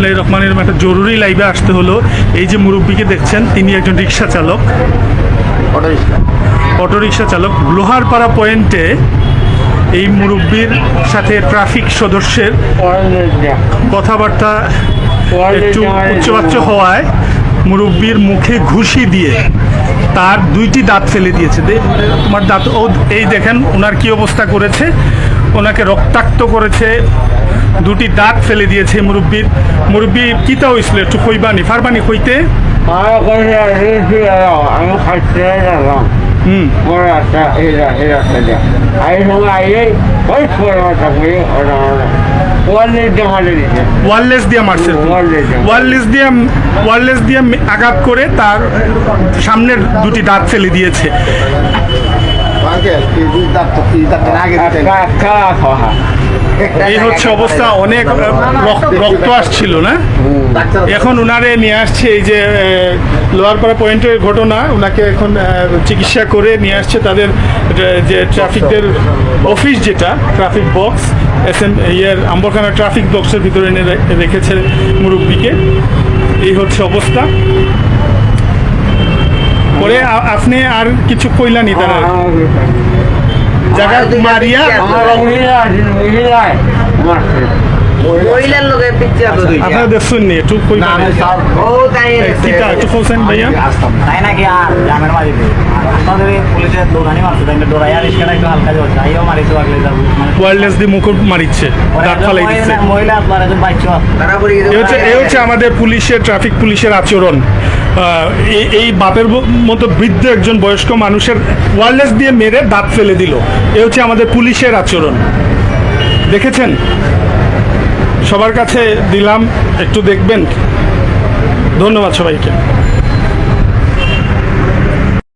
বিসমিল্লাহ রহমান রহিম একটা জরুরি লাইভে আসতে হলো। এই যে মুরব্বীকে দেখছেন তিনি একজন রিক্সা চালক। অটো রিক্সা চালক। লোহারপাড়া পয়েন্টে এই মুরব্বীর সাথে ট্রাফিক সদস্যের কথাবার্তা একটু উচ্চবাচ্য হওয়ায় মুরব্বীর মুখে ঘুষি দিয়ে তার দুইটি দাঁত ফেলে দিয়েছে। তোমার দাঁত ও এই দেখেন ওনার কি অবস্থা করেছে? ওনাকে রক্তাক্ত করেছে। দুটি দাঁত ফেলে দিয়েছে মুরব্বীর মুরব্বী কিতা হয়েছিল একটু কইবানি ফারবানি কইতে। খাইতে হুম। ওয়ারলেস দিয়ে মারছে। Wireless দিয়ে। ওয়ারলেস দিয়ে ওয়ারলেস দিয়ে আঘাত করে তার সামনের দুটি দাঁত ফেলে দিয়েছে। খাওয়া এই হচ্ছে অবস্থা, অনেক রক্ত আসছিল, না? এখন উনারে নিয়ে আসছে, এই যে লোয়ারপাড়া পয়েন্টের ঘটনা ওনাকে এখন চিকিৎসা করে নিয়ে আসছে তাদের, যে- ট্রাফিকের অফিস যেটা ট্রাফিক বক্স এস এম ইয়ের আম্বরখানা ট্রাফিক বক্সের ভিতরে এনে রেখেছে মুরব্বীকে। এই হচ্ছে অবস্থা। পরে আপনি আর কিছু কইলানি তারা? जगह कुमारिया আমার মহিলা আছে মহিলা মারছে মহিলার লোকে পিচ্ছে তো আপনারা দেখছেন নি একটু কইবানি ও তাই কিটা একটু বলছেন ভাইয়া? তাই নাকি আর গ্রামের মাঝিতে আমাদের পুলিশের দৌড়ানি মারছে তাই দৌড়াইয়া রিস্কাটা একটু হালকা জ্বলছে আইও মারিছে আগলে যাব মানে দিয়ে মুকুট মারিচ্ছে দাঁত ফালাই দিচ্ছে। মহিলা- মহিলা আপনার একজন তারা পড়ে গেছে। এ হচ্ছে আমাদের পুলিশের ট্রাফিক পুলিশের আচরণ। এই- এই বাপের মতো বৃদ্ধ একজন বয়স্ক মানুষের ওয়ারলেস দিয়ে মেরে দাঁত ফেলে দিল। এ হচ্ছে আমাদের পুলিশের আচরণ। দেখেছেন? সবার কাছে দিলাম একটু দেখবেন। ধন্যবাদ সবাইকে।